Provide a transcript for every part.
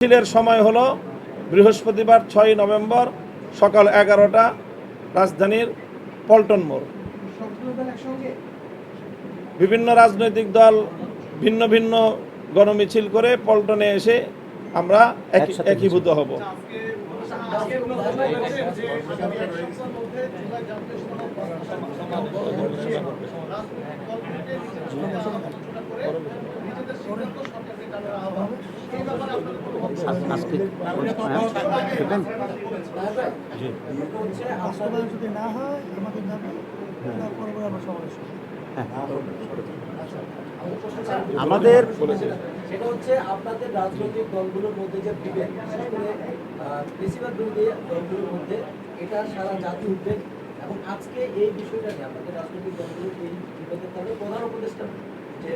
মিছিলের সময় হলো বৃহস্পতিবার ছয় নভেম্বর সকাল এগারোটা রাজধানীর পল্টন মোড়। বিভিন্ন রাজনৈতিক দল ভিন্ন ভিন্ন গণমিছিল করে পল্টনে এসে আমরা একীভূত হব আজকে হ্যাঁ, দেখবেন? জি বাস্তবায়ন যদি না হয় আমাদের। আমাদের আপনাদের রাজনৈতিক দলগুলোর মধ্যে দলগুলোর মধ্যে এটা সারা জাতি উঠবে এবং আজকে এই বিষয়টা নিয়ে আপনাদের রাজনৈতিক দলগুলো এই বিভেদের কারণে প্রধান উপদেষ্টা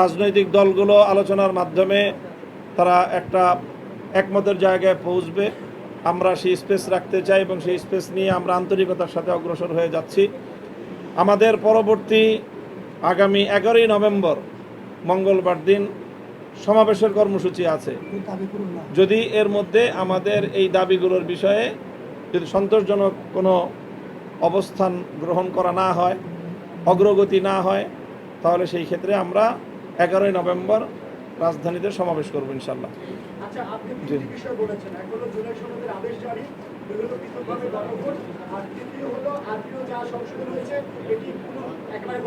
রাজনৈতিক দলগুলো আলোচনার মাধ্যমে তারা একটা একমতের জায়গায় পৌঁছবে। আমরা সেই স্পেস রাখতে চাই এবং সেই স্পেস নিয়ে আমরা আন্তরিকতার সাথে অগ্রসর হয়ে যাচ্ছি। আমাদের পরবর্তী আগামী এগারোই নভেম্বর মঙ্গলবার দিন সমাবেশের কর্মসূচি আছে। যদি এর মধ্যে আমাদের এই দাবিগুলোর বিষয়ে যদি সন্তোষজনক কোনো অবস্থান গ্রহণ করা না হয়, অগ্রগতি না হয়, তাহলে সেই ক্ষেত্রে আমরা এগারোই নভেম্বর রাজধানীতে সমাবেশ করব ইনশাল্লাহ। আচ্ছা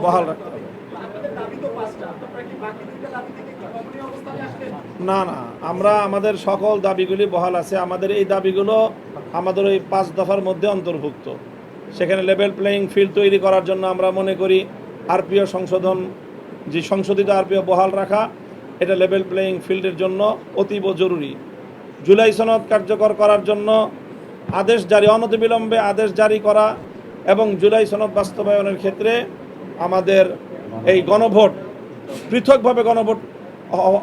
বহাল রাখতে হবে। না না আমরা আমাদের সকল দাবিগুলি বহাল আছে আমাদের এই দাবিগুলো আমাদের ওই পাঁচ দফার মধ্যে অন্তর্ভুক্ত। সেখানে লেভেল প্লেয়িং ফিল্ড তৈরি করার জন্য আমরা মনে করি আরপিও সংশোধন যে সংশোধিত আরপিও বহাল রাখা, এটা লেভেল প্লেয়িং ফিল্ডের জন্য অতীব জরুরি। জুলাই সনদ কার্যকর করার জন্য আদেশ জারি, অনতিবিলম্বে আদেশ জারি করা এবং জুলাই সনদ বাস্তবায়নের ক্ষেত্রে আমাদের এই গণভোট পৃথকভাবে গণভোট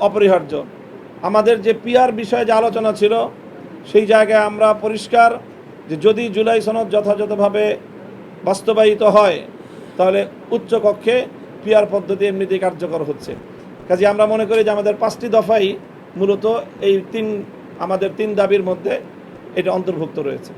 অপরিহার্য। আমাদের যে পিআর বিষয়ে যে আলোচনা ছিল, সেই জায়গায় আমরা পরিষ্কার যে যদি জুলাই সনদ যথাযথভাবে বাস্তবায়িত হয়, তাহলে উচ্চ পিআর পদ্ধতি এমনিতেই কার্যকর হচ্ছে। কাজে আমরা মনে করি যে আমাদের পাঁচটি দফাই মূলত এই তিন, আমাদের তিন দাবির মধ্যে এটা অন্তর্ভুক্ত রয়েছে।